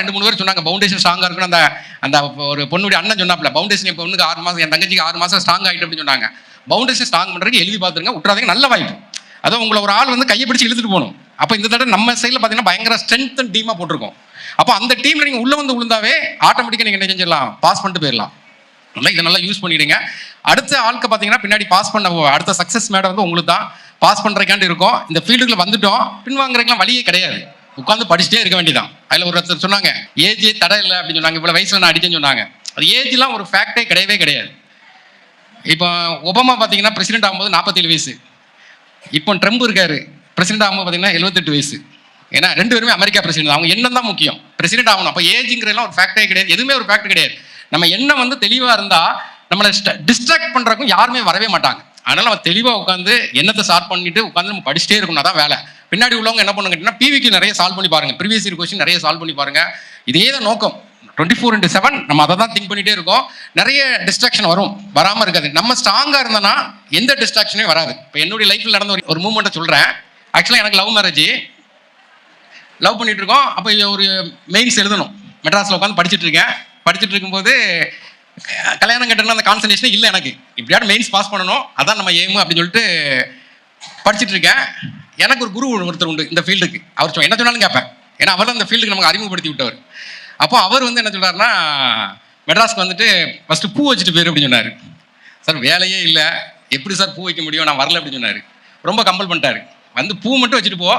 ரெண்டு மூணு பேர் சொன்னாங்க பவுண்டேஷன் ஸ்ட்ராங்காக இருக்கணும் அந்த அந்த ஒரு பொண்ணுடைய அண்ணன் சொன்னாப்ல பவுண்டேஷன் என் பொண்ணுக்கு ஆறு மாதம் என் தங்கச்சிக்கு ஆறு மாதம் ஸ்ட்ராங் ஆகிட்டு அப்படின்னு சொன்னாங்க. பவுண்டேஷன் ஸ்ட்ராங் பண்ணுறதுக்கு எழுதி பார்த்துருங்க விட்றாதீங்க நல்ல வாய்ப்பு. அதான் உங்களை ஒரு ஆள் வந்து கையை பிடிச்சி இழுத்துட்டு போகணும். அப்போ இந்த தடவை நம்ம சைடில் பார்த்தீங்கன்னா பயங்கர ஸ்ட்ரென்த் அண்ட் டீமாக போட்டிருக்கோம். அப்போ அந்த டீமில் நீங்கள் உள்ளே வந்து விழுந்தாவே ஆட்டோமேட்டிக்காக நீங்கள் என்ன செஞ்சிடலாம் பாஸ் பண்ணிட்டு போயிடலாம். நல்லா இதை நல்லா யூஸ் பண்ணிடுங்க. அடுத்த ஆளுக்கு பார்த்தீங்கன்னா பின்னாடி பாஸ் பண்ண அடுத்த சக்ஸஸ் மேடம் வந்து உங்களுக்கு தான் பாஸ் பண்ணுறக்காண்டு இருக்கும். இந்த ஃபீல்டுக்குள்ளே வந்துட்டோம். பின்வாங்குறதுக்குலாம் வழியே கிடையாது. உட்காந்து படிச்சுட்டே இருக்க வேண்டியதான் அதில் ஒருத்தர் சொன்னாங்க ஏஜ் தடை இல்லை அப்படின்னு சொன்னாங்க. இவ்வளோ வயசில் நான் அடிச்சேன்னு சொன்னாங்க. அது ஏஜ்லாம் ஒரு ஃபேக்டே கிடையவே கிடையாது. இப்போ ஒபாமா பார்த்தீங்கன்னா பிரசிடென்ட் ஆகும்போது நாற்பத்தேழு வயசு. இப்போ ட்ரம்ப் இருக்காரு. பிரசிடென்ட் ஆகும்போது பார்த்தீங்கன்னா எழுபத்தெட்டு வயசு. ஏன்னா ரெண்டு பேருமே அமெரிக்கா பிரசிடென்ட் அவங்க எண்ணம் தான் முக்கியம். பிரசிடென்ட் ஆகணும். அப்போ ஏஜிங்கிறதெல்லாம் ஒரு ஃபேக்டே கிடையாது. எதுவுமே ஒரு ஃபேக்ட் கிடையாது. நம்ம எண்ணம் வந்து தெளிவாக இருந்தால் நம்மளை டிஸ்ட்ராக்ட் பண்ணுறக்கும் யாருமே வரவே மாட்டாங்க. அதனால நம்ம தெளிவாக உட்காந்து எண்ணத்தை ஸ்டார்ட் பண்ணிட்டு உட்காந்து நம்ம படிச்சுட்டே இருக்கணும். தான் வேலை. பின்னாடி உள்ளவங்க என்ன பண்ணுங்க பிவிக்கு நிறைய சால்வ் பண்ணி பாருங்க. ப்ரீவியஸ் இயர் கொஸ்டின் நிறைய சால்வ் பண்ணி பாருங்க. இதே தான் நோக்கம். டுவெண்ட்டி ஃபோர் இன்ட்டு செவன் நம்ம அதை தான் திங்க் பண்ணிட்டே இருக்கோம். நிறைய டிஸ்ட்ராக்ஷன் வரும். வராமல் இருக்காது. நம்ம ஸ்ட்ராங்காக இருந்தோன்னா எந்த டிஸ்ட்ராக்ஷனே வராது. இப்போ என்னுடைய லைஃப்பில் நடந்த ஒரு- மூமெண்ட்டை சொல்கிறேன் ஆக்சுவலாக எனக்கு லவ் மேரேஜ் லவ் பண்ணிட்டு இருக்கோம். அப்போ ஒரு மெயின்ஸ் எழுதணும். மெட்ராஸில் உட்காந்து படிச்சுட்டு இருக்கேன். படிச்சுட்டு இருக்கும்போது கல்யாணம் கட்டணும் அந்த கான்சன்ட்ரேஷன் இல்லை எனக்கு. இப்படியாவது மெயின்ஸ் பாஸ் பண்ணணும். அதான் நம்ம எய்மு அப்படின்னு சொல்லிட்டு படிச்சுட்டு இருக்கேன். எனக்கு ஒரு குரு ஒருத்தர் உண்டு இந்த ஃபீல்டுக்கு அவர் என்ன சொன்னாலும் கேட்பேன். ஏன்னா அவர் தான் அந்த ஃபீல்டுக்கு நமக்கு அறிமுகப்படுத்தி விட்டவர் அப்போ அவர் வந்து என்ன சொல்கிறாருன்னா மெட்ராஸ்க்கு வந்துட்டு ஃபஸ்ட்டு பூ வச்சுட்டு போயிரு அப்படின்னு சொன்னார். சார் வேலையே இல்லை. எப்படி சார் பூ வைக்க முடியும்? நான் வரல அப்படின்னு சொன்னார். ரொம்ப கம்பல் பண்ணிட்டாரு. வந்து பூ மட்டும் வச்சுட்டு போ.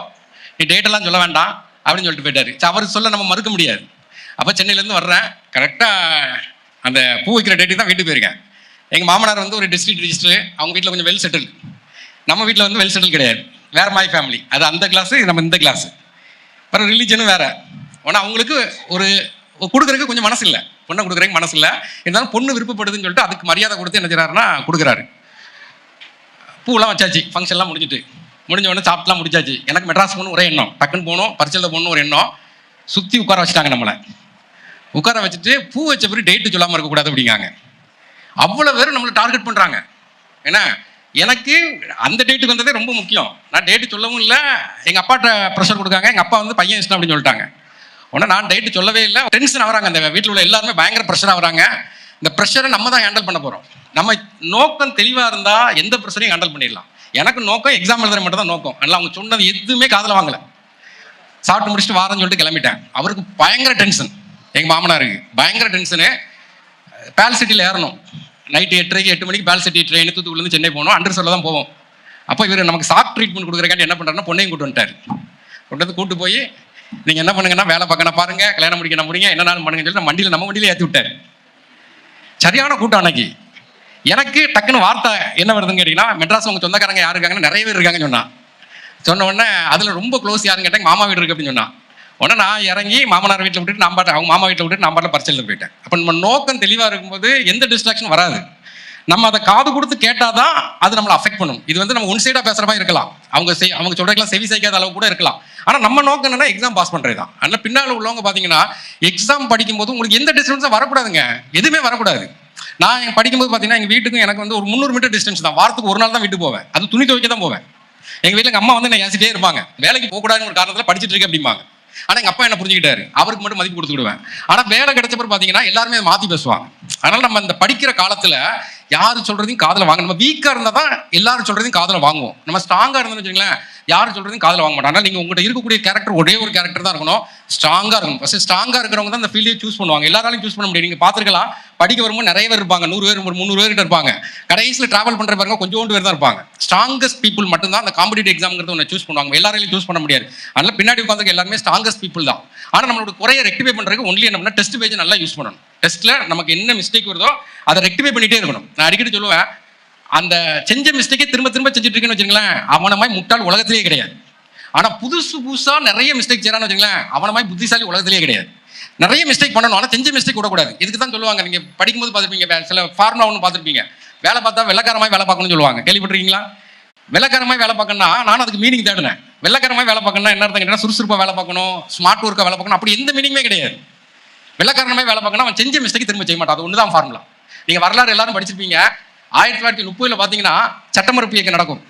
நீ டேட்டெல்லாம் சொல்ல வேண்டாம் அப்படின்னு சொல்லிட்டு போயிட்டாரு. அவர் சொல்ல நம்ம மறுக்க முடியாது. அப்போ சென்னையிலேருந்து வர்றேன். கரெக்டாக அந்த பூ வைக்கிற டேட்டுக்கு தான் வீட்டுக்கு போயிருக்கேன். எங்கள் மாமனார் வந்து ஒரு டிஸ்ட்ரிக்ட் ரிஜிஸ்டர் அவங்க வீட்டில் கொஞ்சம் வெல் செட்டில் நம்ம வீட்டில் வந்து வெல் செட்டில் கிடையாது. வேற மாதிரி ஃபேமிலி அது அந்த கிளாஸ் நம்ம இந்த கிளாஸ் அப்புறம் ரிலீஜனும் வேற. ஆனால் அவங்களுக்கு ஒரு கொடுக்குறதுக்கு கொஞ்சம் மனசு இல்லை. பொண்ணை கொடுக்குறதுக்கு மனசு இல்லை. இருந்தாலும் பொண்ணு விருப்பப்படுதுன்னு சொல்லிட்டு அதுக்கு மரியாதை கொடுத்து என்ன செய்றாருன்னா கொடுக்குறாரு. பூவெல்லாம் வச்சாச்சு. ஃபங்க்ஷன்லாம் முடிஞ்சிட்டு. முடிஞ்ச உடனே சாப்பிட்டுலாம் முடிச்சாச்சு. எனக்கு மெட்ராஸ் போகணும் ஒரே எண்ணம். டக்குன்னு போகணும். பரிசலில் போகணும் ஒரு எண்ணம். சுற்றி உட்கார வச்சுட்டாங்க நம்மளை. உட்கார வச்சுட்டு பூ வச்ச பிறகு டேட்டு சொல்லாமல் இருக்கக்கூடாது அப்படிங்காங்க. அவ்வளோ பேர் நம்மளை டார்கெட் பண்ணுறாங்க ஏன்னா எனக்கு அந்த டேட்டுக்கு வந்ததே ரொம்ப முக்கியம். நான் டேட்டு சொல்லவும் இல்லை. எங்கள் அப்பாட்ட ப்ரெஷர் கொடுக்காங்க. எங்கள் அப்பா வந்து பையன் இஷ்டம் அப்படின்னு சொல்லிட்டாங்க. உடனே நான் டேட்டு சொல்லவே இல்லை. டென்ஷன் ஆகிறாங்க. அந்த வீட்டில் உள்ள எல்லாருமே பயங்கர ப்ரெஷர் ஆகிறாங்க. இந்த ப்ரெஷரை நம்ம தான் ஹேண்டில் பண்ண போகிறோம் நம்ம நோக்கம் தெளிவாக இருந்தால் எந்த ப்ரெஷரையும் ஹேண்டில் பண்ணிடலாம். எனக்கு நோக்கம் எக்ஸாம் எழுதுற மட்டும் தான் நோக்கம். அதனால் அவங்க சொன்னது எதுவுமே காதில் வாங்கலை. சாப்பிட்டு முடிச்சுட்டு வாரேன்னு சொல்லிட்டு கிளம்பிட்டேன். அவருக்கு பயங்கர டென்ஷன் எங்கள் மாமனாருக்கு பயங்கர டென்ஷனு பேல் சிட்டியில் ஏறணும். நைட்டு எட்டரைக்கு எட்டு மணிக்கு பேல் சிட்டி ட்ரெயின் தூத்துக்குள்ளேருந்து சென்னை போகணும் அண்டர் சொல்ல தான் போவோம். அப்போ இவர் நமக்கு சாஃப்ட் ட்ரீட்மெண்ட் கொடுக்குறக்காண்டி என்ன பண்ணுறாருன்னா பொண்ணையும் கூட்டு வந்துட்டார். கொண்டு வந்து கூட்டு போய் நீங்கள் என்ன பண்ணுங்கன்னா வேலை பார்க்கணும் பாருங்க கல்யாணம் முடிக்கணும் முடியுங்க என்னென்னு பண்ணுங்கன்னு சொல்லி நம்ம வண்டியில் நம்ம வண்டியில் ஏற்றி விட்டார். சரியான கூட்டம் அன்னைக்கு. எனக்கு டக்குன்னு வார்த்தை என்ன வருதுன்னு கேட்டிங்கன்னா மெட்ராஸ் உங்கள் சொந்தக்காரங்க யார் இருக்காங்கன்னு நிறைய பேர் இருக்காங்கன்னு சொன்னான். சொன்ன உடனே அதில் ரொம்ப க்ளோஸ் யாருன்னு கேட்டாங்க மாமா வீடு இருக்கு அப்படின்னு சொன்னான். உடனே நான் இறங்கி மாமனார் வீட்டில் விட்டுட்டு நம்ம அவங்க மாமா வீட்டில் விட்டுட்டு நம்ம பாட்டில் பரிசலில் போயிட்டேன். அப்போ நம்ம நோக்கம் தெளிவாக இருக்கும்போது எந்த டிஸ்ட்ராக்ஷன் வராது. நம்ம அதை காது கொடுத்து கேட்டாதான் அது நம்மளை அஃபெக்ட் பண்ணும். இது வந்து நம்ம ஒன் சைடாக பேசுகிற மாதிரி இருக்கலாம். அவங்க செய் அவங்க சொல்றதுக்கெல்லாம் செவி சேர்க்காத அளவு கூட இருக்கலாம். ஆனால் நம்ம நோக்கம் என்னன்னா எக்ஸாம் பாஸ் பண்ணுறது தான் அதனால் பின்னால் உள்ளவங்க பார்த்தீங்கன்னா எக்ஸாம் படிக்கும்போது உங்களுக்கு எந்த டிஸ்டன்ஸும் வரக்கூடாதுங்க. எதுவுமே வரக்கூடாது. நான் படிக்கும் படிக்கும்போது பார்த்தீங்கன்னா எங்கள் வீட்டுக்கும் எனக்கு வந்து ஒரு முந்நூறு மீட்டர் டிஸ்டன்ஸ் தான். வாரத்துக்கு ஒரு நாள் தான் வீட்டுக்கு போவேன். அது துணி துவைக்க தான் போவேன். எங்கள் வீட்டில் எங்கள் அம்மா வந்து நான் ஏசிட்டே இருப்பாங்க. வேலைக்கு போகக்கூடாதுன்னு ஒரு காரணத்தில் படிச்சுட்டு இருக்கேன் அப்படிம்பாங்க. ஆனால் எங்கள் அப்பா என்ன புரிஞ்சுக்கிட்டாரு? அவருக்கு மட்டும் மதிப்பு கொடுத்து விடுவேன். ஆனால் வேலை கிடைச்சப்பறம் பார்த்தீங்கன்னா எல்லாருமே மாத்தி மாற்றி பேசுவாங்க. அதனால நம்ம இந்த படிக்கிற காலத்தில் யார் சொல்றதையும் காதில் வாங்க. நம்ம வீக்காக இருந்தால் தான் எல்லாரும் சொல்றதையும் காதில் வாங்குவோம். நம்ம ஸ்ட்ராங்காக இருந்தோம்னு வச்சுங்களேன் யார் சொல்றதையும் காதில் வாங்க மாட்டோம். ஆனால் நீங்கள் உங்கள்கிட்ட இருக்கக்கூடிய கேரக்டர் ஒரே ஒரு கேரக்டர் தான் இருக்கணும். ஸ்ட்ராங்காக இருக்கணும். ஃபஸ்ட்டு ஸ்ட்ராங்காக இருக்கிறவங்க தான் அந்த ஃபீல்டே சூஸ் பண்ணுவாங்க. எல்லாராலையும் சூஸ் பண்ண முடியும். நீங்கள் பார்த்துருக்கலாம் படிக்க வரும்போது நிறைய பேர் இருப்பாங்க. நூறு பேர் முந்நூறு பேர்கிட்ட இருப்பாங்க. கடைசியில் டிராவல் பண்ணுற பாருங்க கொஞ்சோண்டு பேர் தான் இருப்பாங்க. ஸ்ட்ராங்கஸ்ட் பீப்புள் மட்டும்தான் அந்த காம்படிட்டிவ் எக்ஸாம்ங்கிறது ஒன்று சூஸ் பண்ணுவாங்க. எல்லாரையும் சூஸ் பண்ண முடியாது. அதனால் பின்னாடி உட்காந்து எல்லாருமே ஸ்ட்ராங்கஸ்ட் பீப்புள் தான். ஆனால் நம்மளோட குறைய ரெக்டிஃபை பண்ணுறதுக்கு ஒன்லி என்ன டெஸ்ட் பேஜ் நல்லா யூஸ் பண்ணணும். டெஸ்ட்டில் நமக்கு என்ன மிஸ்டேக் வருதோ அதை ரெக்டிஃபை பண்ணிட்டே இருக்கணும். நான் அடிக்கடி சொல்லுவேன் அந்த செஞ்ச மிஸ்டேக்கே திரும்ப திரும்ப செஞ்சுட்டு இருக்கேன்னு வச்சுங்களேன் அவனமாய் மாதிரி முட்டாள் உலகத்திலேயே கிடையாது. ஆனால் புதுசு புதுசாக நிறைய மிஸ்டேக் செய்யறான்னு வச்சுங்களேன் அவனமாய் மாதிரி புத்திசாலி உலகத்திலேயே கிடையாது. நிறைய மிஸ்டேக் பண்ணணும். ஆனால் செஞ்ச மிஸ்டேக் விடக்கூடாது. இதுக்கு தான் சொல்லுவாங்க. நீங்கள் படிக்கும்போது பார்த்துருப்பீங்க. சில ஃபார்முலா ஒன்று பார்த்துருப்பீங்க. வேலை பார்த்தா வெள்ளக்காரமாக வேலை பார்க்கணும்னு சொல்லுவாங்க. கேள்விப்பட்டிருக்கீங்களா? வெள்ளக்காரமாக வேலை பார்க்கணும்னா நானும் அதுக்கு மீனிங் தேடினேன். வெள்ளக்காரமாக வேலை பார்க்கணும்னா என்ன அர்த்தம் கேட்டீங்கன்னா சுறுசுறுப்பாக வேலை பார்க்கணும் ஸ்மார்ட் ஒர்க்காக வேலை பார்க்கணும். அப்படி எந்த மீனிங்குமே கிடையாது. வெள்ளக்காரனமே வேலை பார்க்கணும் அவன் செஞ்ச மிஸ்டேக் திரும்ப செய்ய மாட்டான். அது ஒன்று தான் ஃபார்முலா நீங்கள் வரலாறு எல்லாரும் படிச்சிருப்பீங்க. ஆயிரத்தி தொள்ளாயிரத்தி முப்பதில் பார்த்தீங்கன்னா சட்டமறுப்பு இயக்கம் நடக்கும்.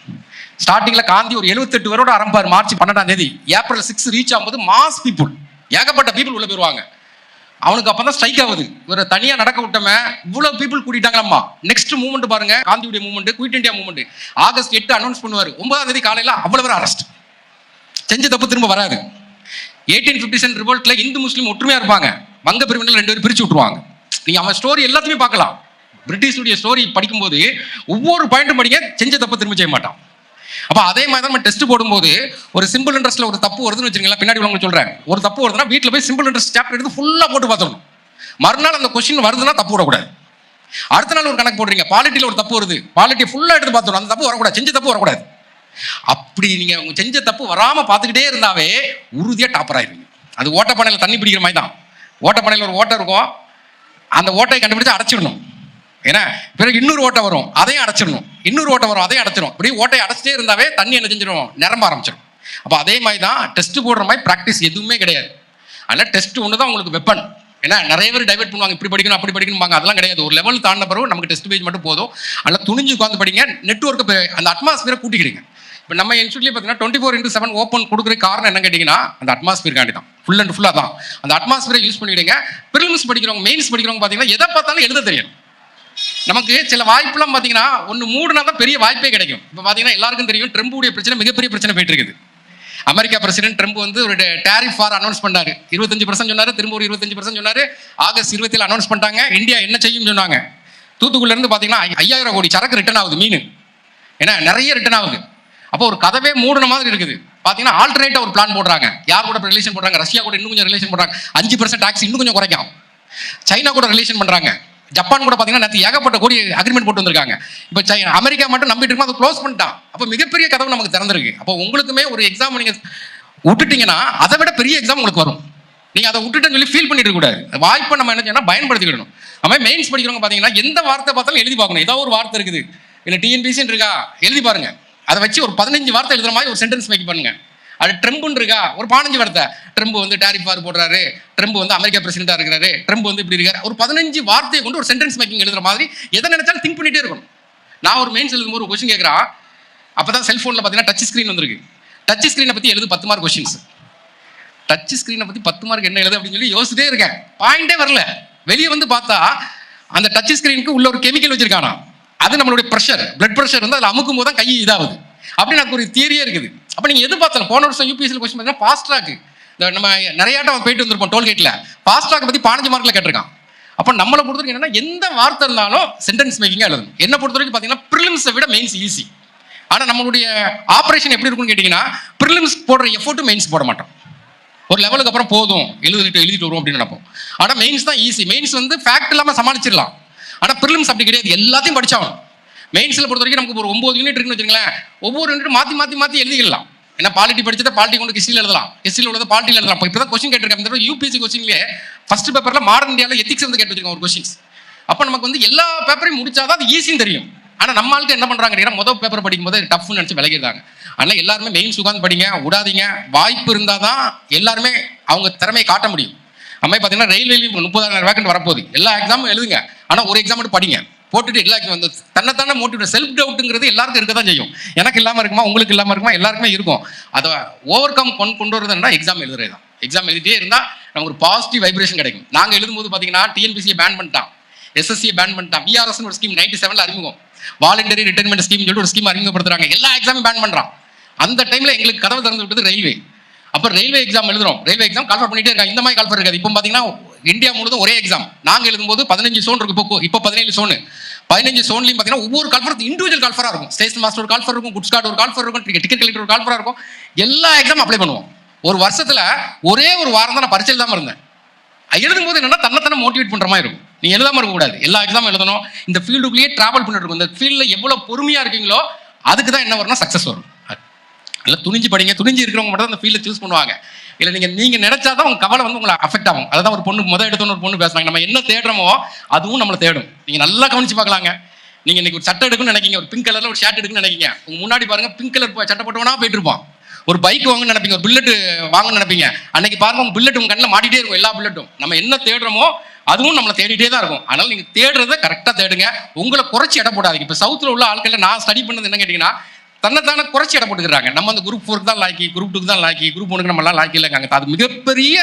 ஸ்டார்டிங்கில் காந்தி ஒரு எழுபத்தெட்டு வருட ஆரம்பிப்பார். மார்ச் பன்னெண்டாம் தேதி. ஏப்ரல் சிக்ஸ் ரீச் ஆகும்போது மாஸ் பீப்புள் ஏகப்பட்ட பீப்புள் உள்ள போயிருவாங்க. அவனுக்கு அப்பதான் ஸ்ட்ரைக் ஆகுது. இவரை தனியா நடக்க விட்டமே இவ்வளவு பீப்புள் கூட்டிட்டாங்களாம்மா. நெக்ஸ்ட் மூவ்மெண்ட் பாருங்க காந்தியுடைய movement quit India movement August எட்டு அனௌன்ஸ் பண்ணுவார். ஒன்பதாம் தேதி காலையில அவ்வளவு பேர் அரெஸ்ட் செஞ்ச தப்பு திரும்ப வராது. எயிட்டீன் ஃபிஃப்டி செவன் ரிவோல்ட்ல இந்து முஸ்லீம் ஒற்றுமையா இருப்பாங்க. வங்க பிரிவினர் ரெண்டு பேரும் பிரிச்சு விட்டுருவாங்க. நீங்க அவன் ஸ்டோரி எல்லாத்தையுமே பார்க்கலாம். பிரிட்டிஷுடைய ஸ்டோரி படிக்கும்போது ஒவ்வொரு பாயிண்ட்டும் படிக்க செஞ்ச தப்பு திரும்ப செய்ய மாட்டான். அப்போ அதே மாதிரி தான் நம்ம டெஸ்ட் போடும்போது ஒரு சிம்பிள் இன்ட்ரெஸ்ட்டில் ஒரு தப்பு வருதுன்னு வச்சுங்களேன் பின்னாடி உங்களுக்கு சொல்கிறேன் ஒரு தப்பு வருதுன்னா வீட்டில் போய் சிம்பிள் இன்ட்ரெஸ்ட் சாப்டர் எடுத்து ஃபுல்லாக போட்டு பார்த்துடணும். மறுநாள் அந்த கொஸ்டின் வருதுன்னா தப்பு விடக்கூடாது. அடுத்த நாள் ஒரு கணக்கு போடுறீங்க பாலிட்டியில் ஒரு தப்பு வருது. பாலிட்டி ஃபுல்லாக எடுத்து பார்த்துடணும். அந்த தப்பு வரக்கூடாது செஞ்ச தப்பு வரக்கூடாது. அப்படி நீங்கள் உங்கள் செஞ்ச தப்பு வராமல் பார்த்துக்கிட்டே இருந்தாவே உறுதியாக டாப்பர் ஆயிருவீங்க. அது ஓட்டப்பனையில் தண்ணி பிடிக்கிற மாதிரி தான் ஓட்டப்பனையில் ஒரு ஓட்டை இருக்கும். அந்த ஓட்டையை கண்டுபிடிச்சு அடைச்சிடணும். ஏன்னா பிறகு இன்னொரு ஓட்டை வரும் அதையும் அடைச்சிடணும். இன்னொரு ஓட்டை வரும் அதையும் அடைச்சிடும் இப்படி ஓட்டையை அடைச்சிட்டே இருந்தாவே தண்ணி என்ன செஞ்சிடும்? நிரம்ப ஆரம்பிச்சிடும். அப்போ அதே மாதிரி தான் டெஸ்ட் போடுற மாதிரி ப்ராக்டிஸ் எதுவுமே கிடையாது. அதனால் டெஸ்ட் ஒன்று தான் உங்களுக்கு வெப்பன் ஏன்னா நிறைய பேர் டைவெர்ட் பண்ணுவாங்க இப்படி படிக்கணும் அப்படி படிக்கணும்பாங்க. அதெல்லாம் கிடையாது. ஒரு லெவல் தாண்ட பிறகு நமக்கு டெஸ்ட் பேஜ் மட்டும் போதும். அதில் துணிஞ்சு உட்காந்து படிங்க. நெட்ஒர்க்கு அந்த அட்மாஸ்பியரை கூட்டிக்கிடுங்க. இப்போ நம்ம இன்ஸ்டியூட்லேயே பார்த்தீங்கன்னா twenty four into seven open கொடுக்குற காரணம் என்ன கேட்டிங்கன்னா அந்த அட்மாஸ்பியர்காண்டி தான் ஃபுல் அண்ட் ஃபுல்லாக தான் அந்த அட்மாஸ்பியரை யூஸ் பண்ணிவிடுங்க ப்ரிலிம்ஸ் படிக்கிறவங்க மெயின்ஸ் படிக்கிறவங்க பார்த்தீங்கன்னா எதை பார்த்தாலும் எழுத தெரியும். நமக்கு சில வாய்ப்புலாம் பார்த்தீங்கன்னா ஒன்று மூடுனா தான் பெரிய வாய்ப்பே கிடைக்கும். இப்போ பார்த்தீங்கன்னா எல்லாருக்கும் தெரியும் ட்ரம்புடைய பிரச்சனை மிகப்பெரிய பிரச்சனை போயிட்டு இருக்குது. அமெரிக்கா பிரசிடென்ட் ட்ரம்ப் வந்து ஒரு டேரிஃப் ஃபார் அனௌன்ஸ் பண்ணாரு. இருபத்தஞ்சு பர்சன்ட் சொன்னார் திரும்ப ஒரு இருபத்தஞ்சு பர்சன்ட் சொன்னார். ஆகஸ்ட் இருபத்தில் அனௌன்ஸ் பண்ணிட்டாங்க. இந்தியா என்ன செய்யும் சொன்னாங்க. தூத்துக்குடிலேருந்து பார்த்தீங்கன்னா ஐ- ஐயாயிரம் கோடி சரக்கு ரிட்டர்ன் ஆகுது மீன். ஏன்னா நிறைய ரிட்டர்ன் ஆகுது. அப்போ ஒரு கதவே மூடின மாதிரி இருக்குது. பார்த்தீங்கன்னா ஆல்டர்னேட்டாக ஒரு பிளான் போடுறாங்க. யார் கூட ரிலேஷன் போடுறாங்க? ரஷ்யா கூட இன்னும் கொஞ்சம் ரிலேஷன் போடுறாங்க. அஞ்சு பர்சன்ட் டாக்ஸ் இன்னும் கொஞ்சம் குறைக்கும். சைனா கூட ரிலேஷன் பண்ணுறாங்க ஜப்பான் கூட பார்த்தீங்கன்னா நேற்று ஏகப்பட்ட கோடி அக்ரிமெண்ட் போட்டு வந்திருக்காங்க. இப்போ சைனா அமெரிக்கா மட்டும் நம்பிட்டு இருக்கோம் அதை க்ளோஸ் பண்ணிட்டான். அப்போ மிகப்பெரிய கதவு நமக்கு திறந்திருக்கு. அப்போ உங்களுக்குமே ஒரு எக்ஸாம் நீங்கள் விட்டுட்டீங்கன்னா அதை விட பெரிய எக்ஸாம் உங்களுக்கு வரும். நீங்கள் அதை விட்டுட்டேன்னு சொல்லி ஃபீல் பண்ணிட்டு கூடாது வாய்ப்பை நம்ம என்ன செய்யணும் பயன்படுத்திக்கிடணும். நம்ம மெயின்ஸ் படிக்கிறவங்க பார்த்தீங்கன்னா எந்த வார்த்தை பார்த்தாலும் எழுதி பார்க்கணும். ஏதோ ஒரு வார்த்தை இருக்குது. இல்லை டிஎன்பிசின்னு இருக்கா? எழுதி பாருங்க. அதை வச்சு ஒரு பதினஞ்சு வார்த்தை எழுதுற மாதிரி ஒரு சென்டென்ஸ் மேக் பண்ணுங்க. அது ட்ரம்ப்னு இருக்கா? ஒரு பதினஞ்சு வார்த்தை. ட்ரம்ப் வந்து டாரிஃப் வார் போடுறாரு. ட்ரம்ப் வந்து அமெரிக்கா பிரசிடென்டா இருக்கிறாரு. ட்ரம்ப் வந்து இப்படி இருக்காரு. ஒரு பதினஞ்சு வார்த்தையை கொண்டு ஒரு சென்டென்ஸ் மேக்கிங் எழுதுற மாதிரி எதை நினைச்சாலும் திங்க் பண்ணிட்டே இருக்கணும். நான் ஒரு மெயின்ஸ் எழுதும் ஒரு கொஸ்டின் கேட்குறான் அப்போ தான் செல்ஃபோனில் பார்த்தீங்கன்னா டச் ஸ்க்ரீன் வந்திருக்கு. டச் ஸ்க்ரீனை பற்றி எழுது பத்து மார்க் கொஸ்டின்ஸ் டச் ஸ்க்ரீனை பற்றி பத்து மார்க் என்ன எழுது அப்படின்னு சொல்லி யோசிச்சுட்டே இருக்கேன். பாயிண்டே வரல. வெளியே வந்து பார்த்தா அந்த டச் ஸ்க்ரீனுக்கு உள்ள ஒரு கெமிக்கல் வச்சிருக்கானா? அது நம்மளுடைய ப்ரெஷர் பிளட் ப்ரெஷர் வந்து அதில் அமுக்கும் போது தான் கை இதாகுது. அப்படி எனக்கு ஒரு தியரியே இருக்குது. அப்போ நீங்கள் எது பார்த்தாலும் போன வருஷம் யூபிஎஸ்சியில் கொஸ்டின் பார்த்தீங்கன்னா ஃபாஸ்ட் ட்ராக் இந்த நம்ம நிறைய இடம் போயிட்டு வந்திருப்போம் டோல்கேட்டில் ஃபாஸ்ட் ட்ராக் பற்றி பதினஞ்சு மார்க்கில் கேட்டிருக்கான். அப்போ நம்மளை பொறுத்த வரைக்கும் என்னன்னா எந்த வார்த்தை இருந்தாலும் சென்டென்ஸ் மேக்கிங்காக எழுதணும். என்ன பொறுத்த வரைக்கும் பார்த்தீங்கன்னா ப்ரிலிம்ஸை விட மெயின்ஸ் ஈஸி ஆனால் நம்மளுடைய ஆப்ரேஷன் எப்படி இருக்கும்னு கேட்டிங்கன்னா ப்ரிலிம்ஸ் போடுற எஃபோர்ட்டு மெயின்ஸ் போட மாட்டோம். ஒரு லெவலுக்கு அப்புறம் போதும். எழுதிட்டு எழுதிட்டு வரும் அப்படின்னு நினைப்போம். ஆனால் மெயின்ஸ் தான் ஈஸி மெயின்ஸ் வந்து ஃபேக்ட் இல்லாமல் சமாளிச்சிடலாம். ஆனால் ப்ரிலிம்ஸ் அப்படி கிடையாது. எல்லாத்தையும் படிச்சாகணும். மெயின்ஸில் பொறுத்த வரைக்கும் நமக்கு ஒரு ஒம்பது யூனிட் இருக்குன்னு வச்சுங்களேன் ஒவ்வொரு யூனிட் மாற்றி மாற்றி மாற்றி எழுதிக்கலாம். ஏன்னா பாலிட்டி படிச்சதை பாலிட்டி கொண்டு ஹிஸ்ட்ரியில் எழுதலாம். ஹிஸ்ட்ரியில் உள்ளதை பாலிட்டியில் எழுதலாம். இப்போ தான் கொஸ்டின் கேட்டிருக்கேன். இந்த யூபிஎஸ்சி கொஸ்டின்லேயே ஃபர்ஸ்ட் பேப்பரில் மாடர்ன் இந்தியாவில் எத்திக்ஸ் வந்து கேட்டு வச்சிருக்கோம் ஒரு கொஸ்டின்ஸ் அப்போ நமக்கு வந்து எல்லா பேப்பரையும் முடிச்சாதான் அது ஈஸின்னு தெரியும். ஆனால் நம்ம ஆளுக்கு என்ன பண்ணுறாங்க கேட்டீங்கன்னா முதல் பேப்பர் படிக்கும்போது டஃப்னு நினச்சி விலகிடுறாங்க. அதனால் எல்லாருமே மெயின்ஸ் உட்காந்து படிங்க விடாதீங்க. வாய்ப்பு இருந்தால் தான் எல்லாருமே அவங்க திறமையை காட்ட முடியும். அம்மா பார்த்தீங்கன்னா ரயில்வேலையும் முப்பதாயிரம் வேக்கண்ட் வரப்போகுது. எல்லா எக்ஸாமும் எழுதுங்க. ஆனால் ஒரு எக்ஸாம் மட்டும் படிங்க. போட்டுட்டு எல்லாருக்கும் வந்து தன்னைத்தானே மோட்டிவேட் செல்ஃப் டவுட்டுங்கிறது எல்லாருக்கும் இருக்க தான் செய்யும். எனக்கு இல்லாமல் இருக்குமா உங்களுக்கு இல்லாமல் இருக்குமா எல்லாருக்குமே இருக்கும். அதை ஓவர் கம் கொண்டு கொண்டு வரதுன்னா எக்ஸாம் எழுதுறது தான் எக்ஸாம் எழுதிட்டே இருந்தால் நமக்கு ஒரு பாசிட்டிவ் வைப்ரேஷன் கிடைக்கும். நாங்கள் எழுதும்போது பார்த்தீங்கன்னா டிஎன்பிசியை பேன் பண்ணிட்டான். எஸ்எஸ்சியை பேன் பண்ணிட்டான். விஆர்எஸ் ஒரு ஸ்கீம் நைன்டி செவனில் அறிமுகம். வாலண்டரி ரிட்டைர்மெண்ட் ஸ்கீம் சொல்லிட்டு ஒரு ஸ்கீம் அறிமுகப்படுத்துறாங்க. எல்லா எக்ஸாமும் பேன் பண்ணுறான் அந்த டைமில் எங்களுக்கு கதவு திறந்து விட்டது ரயில்வே அப்போ ரயில்வே எக்ஸாம் எழுதுறோம். ரயில்வே எக்ஸாம் கால்ஃபர் பண்ணிட்டே இருக்காங்க. இந்த மாதிரி கால்ஃபர் இருக்காது. இப்போ பார்த்தீங்கன்னா இந்தியா முழுதும் ஒரே எக்ஸாம் நாங்கள் எழுதும்போது பதினஞ்சு சோன் இருக்கு. இப்போ இப்போ பதினேழு சோனு பதினஞ்சு சோன்லையும் பார்த்தீங்கன்னா ஒவ்வொரு கால்ஃபர் இண்டிவிஜுவல் கால்ஃபராக இருக்கும். ஸ்டேஷன் மாஸ்டர் ஒரு கால்ஃபர் இருக்கும் குட்ஸ் கார்டு ஒரு கால்ஃபர் இருக்கும் டிக்கெட் கலெக்டர் ஒரு கால்ஃபராக இருக்கும். எல்லா எக்ஸாம் அப்ளை பண்ணுவோம். ஒரு வருஷத்தில் ஒரே ஒரு வாரம் தான் நான் பரிச்சை எழுதாம இருந்தேன். எழுதும் போது என்னன்னா தன்னைத்தானே மோட்டிவேட் பண்ற மாதிரி இருக்கும். நீ எழுதாம இருக்கக்கூடாது எல்லா எக்ஸாமும் எழுதணும். இந்த ஃபீல்டுக்குள்ளேயே டிராவல் பண்ணிட்டு இருக்கும். இந்த ஃபீல்டில் எவ்வளோ பொறுமையா இருக்கீங்களோ அதுக்கு தான் என்ன வரும்னா சக்ஸஸ் வரும். அதில் துணிஞ்சு படிங்க. துணிஞ்சு இருக்கிறவங்க மட்டும் தான் அந்த ஃபீல்டை சூஸ் பண்ணுவாங்க. இல்லை நீங்க நீங்க நினைச்சாதான் உங்க கவலை வந்து உங்களை அஃபெக்ட் ஆகும். அதான் ஒரு பொண்ணு முத எடுத்தோன்னு ஒரு பொண்ணு பேசுறாங்க நம்ம என்ன தேடுறோமோ அதுவும் நம்மளை தேடும். நீங்க நல்லா கவனிச்சு பார்க்கலாங்க. நீங்க இன்னைக்கு ஒரு சட்டை எடுக்கணும்னு நினைக்கீங்க ஒரு பிங்க் கலர்ல ஒரு ஷர்ட் எடுக்கணும்னு நினைக்கீங்க. உங்க முன்னாடி பாருங்க பிங்க் கலர் சட்டை போட்டவனா போயிட்டு இருப்பான் ஒரு பைக் வாங்கணும்னு நினைப்பீங்க ஒரு புல்லட் வாங்கணும்னு நினைப்பீங்க. அன்னைக்கு பாருங்க உங்க புல்லட் உங்க கண்ணில் மாட்டிட்டே இருக்கும் எல்லா புல்லட்டும் நம்ம என்ன தேடுறோமோ அதுவும் நம்மளை தேடிட்டே தான் இருக்கும். அதனால நீங்க தேடுறதை கரெக்டாக தேடுங்க. உங்களை குறைச்சி இடம் போடாதீங்க. இப்போ சவுத்தில் உள்ள ஆட்களில் நான் ஸ்டடி பண்ணது என்ன கேட்டீங்கன்னா தன்னைத்தானே குறைச்சி இடம் போட்டுக்கிறாங்க நம்ம அந்த குரூப் ஃபோருக்கு தான் லாக்கி குரூப் டூக்கு தான் லாக்கி குரூப் ஒன்றுக்கு நம்மளாம் லாக்கி இல்லைங்க அது மிகப்பெரிய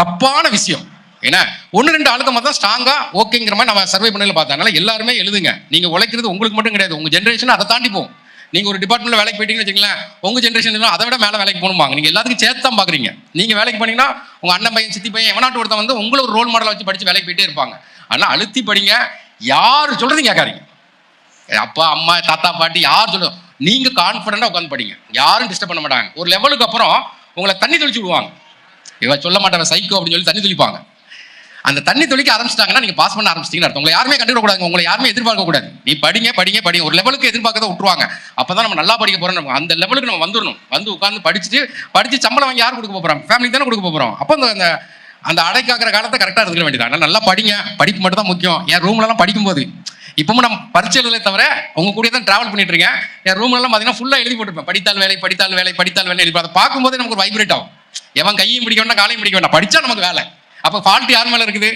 தப்பான விஷயம். ஏன்னா ஒன்று ரெண்டு ஆளுக்கு மட்டும் தான் ஸ்ட்ராங்காக ஓகேங்கிற மாதிரி நம்ம சர்வே பண்ணல பார்த்தேன் எல்லாருமே எழுதுங்க. நீங்கள் உழைக்கிறது உங்களுக்கு மட்டும் கிடையாது. உங்கள் ஜென்ரேஷன் அதை தாண்டி போகும். நீங்கள் ஒரு டிபார்ட்மெண்ட்டில் வேலைக்கு போயிட்டீங்கன்னு வச்சுங்களேன் உங்கள் ஜென்ரேஷன் அதை விட மேலே வேலைக்கு போகணுமாங்க நீங்கள் எல்லாத்துக்கும் சேர்த்து தான் பார்க்குறீங்க. நீங்கள் வேலைக்கு போனீங்கன்னா உங்கள் அண்ணன் பையன் சித்தி பையன் எவனாட்டு ஒருத்தன் வந்து உங்களை ஒரு ரோல் மாடலை வச்சு படித்து வேலைக்கு போயிட்டே இருப்பாங்க. ஆனால் அழுத்தி படிங்க. யார் சொல்கிறதையும் கேட்காதீங்க. அப்பா அம்மா தாத்தா பாட்டி யார் சொல்கிறோம் நீங்கள் கான்ஃபிடென்ட்டாக உட்காந்து படிங்க யாரும் டிஸ்டர்ப் பண்ண மாட்டாங்க. ஒரு லெவலுக்கு அப்புறம் உங்களை தண்ணி தெளிச்சு விடுவாங்க. இவ சொல்ல மாட்டாங்க சைக்கோ அப்படின்னு சொல்லி தண்ணி தெளிப்பாங்க. அந்த தண்ணி தொளிக்க ஆரம்பிச்சிட்டாங்கன்னா நீங்க பாஸ் பண்ண ஆரம்பிச்சிட்டீங்கன்னு அர்த்தம். உங்களை யாருமே கண்டுக்க கூடாது உங்களை யாருமே எதிர்பார்க்க கூடாது நீ படிங்க படிங்க படிங்க. ஒரு லெவலுக்கு எதிர்பார்க்கறத விட்டுருவாங்க. அப்பதான் நம்ம நல்லா படிக்க போறோம் நம்ம அந்த லெவலுக்கு நம்ம வந்துடணும் வந்து உட்காந்து படிச்சுட்டு படிச்சு சம்பளம் வாங்கி யார் கொடுக்க போறோம் ஃபேமிலிக்கு தானே கொடுக்க போறோம். அப்போ அந்த அந்த அடைக்காக்கிற காலத்தை கரெக்டாக இருந்துக்க வேண்டியதான் அதனால நல்லா படிங்க. படிப்பு மட்டும் தான் முக்கியம். என் ரூம்லலாம் படிக்கும்போது இப்பவும் நம்ம பரிச்சை எழுதலை தவிர உங்க கூட தான் டிராவல் பண்ணிட்டு இருக்கேன். என் ரூம்லலாம் பார்த்தீங்கன்னா ஃபுல்லாக எழுதி போட்டிருப்பேன். படித்தால் வேலை படித்தால் வேலை படித்தால் வேலை எழுதி அதை பார்க்கும்போது நமக்கு ஒரு வைப்ரேட் ஆகும். எவன் கையும் பிடிக்க வேண்டாம் காலையும் பிடிக்க வேண்டாம். படித்தா நமக்கு வேலை. அப்போ ஃபால்ட் யார் மேலே இருக்குது?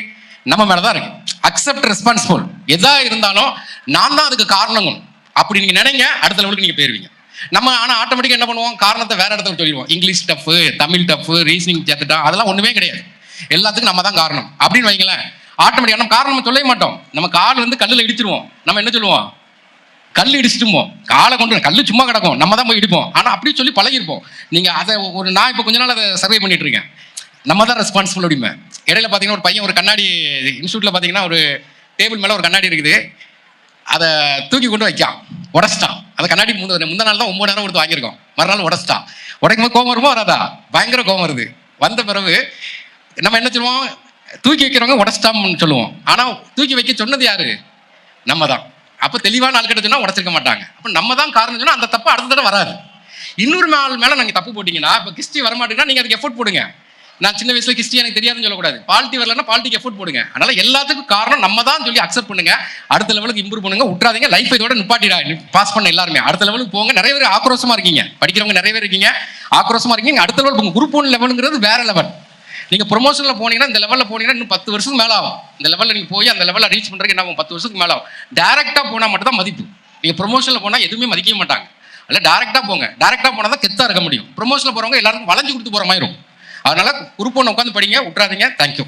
நம்ம மேலே தான் இருக்கு. அக்செப்ட் ரெஸ்பான்சிபிள் எதா இருந்தாலும் நான் தான் அதுக்கு காரணங்கள் அப்படி நீங்கள் நினைங்க அடுத்த லெவலுக்கு நீங்கள் போயிருவீங்க. நம்ம ஆனால் ஆட்டோமேட்டிக்காக என்ன பண்ணுவோம்? காரணத்தை வேற இடத்துல சொல்லிடுவோம். English tough Tamil tough reasoning சேர்த்துட்டா அதெல்லாம் ஒன்றுமே கிடையாது. எல்லாத்துக்கும் நம்ம தான் காரணம். அப்படின்னு வைங்களேன். ஆட்டோமேட்டிக்காக நம்ம காரணம் சொல்லவே மாட்டோம். நம்ம கால் வந்து கல்லில் இடிச்சிருவோம். நம்ம என்ன சொல்லுவோம்? கல் இடிச்சிட்டுமோ காலை கொண்டு கல் சும்மா கிடக்கும். நம்ம தான் போய் இடிப்போம். ஆனால் அப்படி சொல்லி பழகிருப்போம் நீங்கள் அதை ஒரு நான் இப்போ கொஞ்ச நாள் அதை சர்வே பண்ணிட்டு இருக்கேன். நம்ம தான் ரெஸ்பான்சிபிள் அப்படிமே இடையில பார்த்தீங்கன்னா ஒரு பையன் ஒரு கண்ணாடி இன்ஸ்டியூட்டில் பார்த்தீங்கன்னா ஒரு டேபிள் மேலே ஒரு கண்ணாடி இருக்குது. அதை தூக்கி கொண்டு வைக்கான். உடச்சிட்டான். அந்த கண்ணாடி முந்த முந்த நாள் தான் ஒம்பது நேரம் கொடுத்து வாங்கியிருக்கோம். மறுநாள் உடச்சிட்டான். உடைக்கும் போது கோவம் வருமோ வராதா? பயங்கர கோவம் வருது. வந்த பிறகு நம்ம என்ன சொல்லுவோம்? தூக்கி வைக்கிறவங்க உடச்சிட்டாம்னு சொல்லுவோம். ஆனால் தூக்கி வைக்க சொன்னது யாரு? நம்ம தான் அப்போ தெளிவான ஆள் கிட்ட சொன்னால் உடச்சிருக்க மாட்டாங்க. அப்போ நம்ம தான் காரணம் சொன்னால் அந்த தப்பு அடுத்த தடவை வராது. இன்னொரு நாள் மேலே நாங்கள் தப்பு போட்டிங்கன்னா இப்போ கிறிஸ்டி வரமாட்டேங்கன்னா நீங்கள் அதுக்கு எஃபோர்ட் போடுங்க. நான் சின்ன வயசுல கிறிஸ்டி எனக்கு தெரியாதுன்னு சொல்லக்கூடாது. பால்ட்டி வரலன்னா பால்ட்டிக்கு எஃபோர்ட் போடுங்க. அதனால எல்லாத்துக்கும் காரணம் நம்ம தான் சொல்லி அக்செப்ட் பண்ணுங்க. அடுத்த லெவலுக்கு இம்ப்ரூவ் பண்ணுங்க. விட்றாதீங்க லைஃப் இதோட நிப்பாட்டிடா. பாஸ் பண்ண எல்லாருமே. அடுத்த லெவலுக்கு போங்க. நிறைய பேர் ஆக்ரோஷமா இருக்கீங்க. படிக்கிறவங்க நிறைய பேர் இருக்கீங்க. ஆக்ரோஷமா இருக்கீங்க. அடுத்த லெவல் உங்க குரூப் ஒன் லெவலுங்கிறது வேற லெவல் நீங்கள் ப்ரொமோஷனில் போனீங்கன்னா இந்த லெவலில் போனீங்கன்னா இன்னும் பத்து வருஷத்துக்கு மேலே ஆகும். இந்த லெவலில் நீங்கள் போய் அந்த லெவலில் ரீச் பண்ணுறதுக்கு என்ன ஆகும்? பத்து வருஷத்துக்கு மேலே ஆகும். டேரெக்டாக போனால் மட்டும் தான் மதிப்பு. நீங்கள் ப்ரொமோஷனில் போனால் எதுவுமே மதிக்கவே மாட்டாங்க. அல்ல டேரெக்டாக போங்க. டேரெக்டாக போனால் தான் கெத்தாக இருக்க முடியும். ப்ரொமோஷனில் போகிறவங்க எல்லாருக்கும் வளைஞ்சு கொடுத்து போகிற மாதிரி இருக்கும். அதனால குரூப் ஒன்று உட்காந்து படிங்க விட்றாதீங்க தேங்க்யூ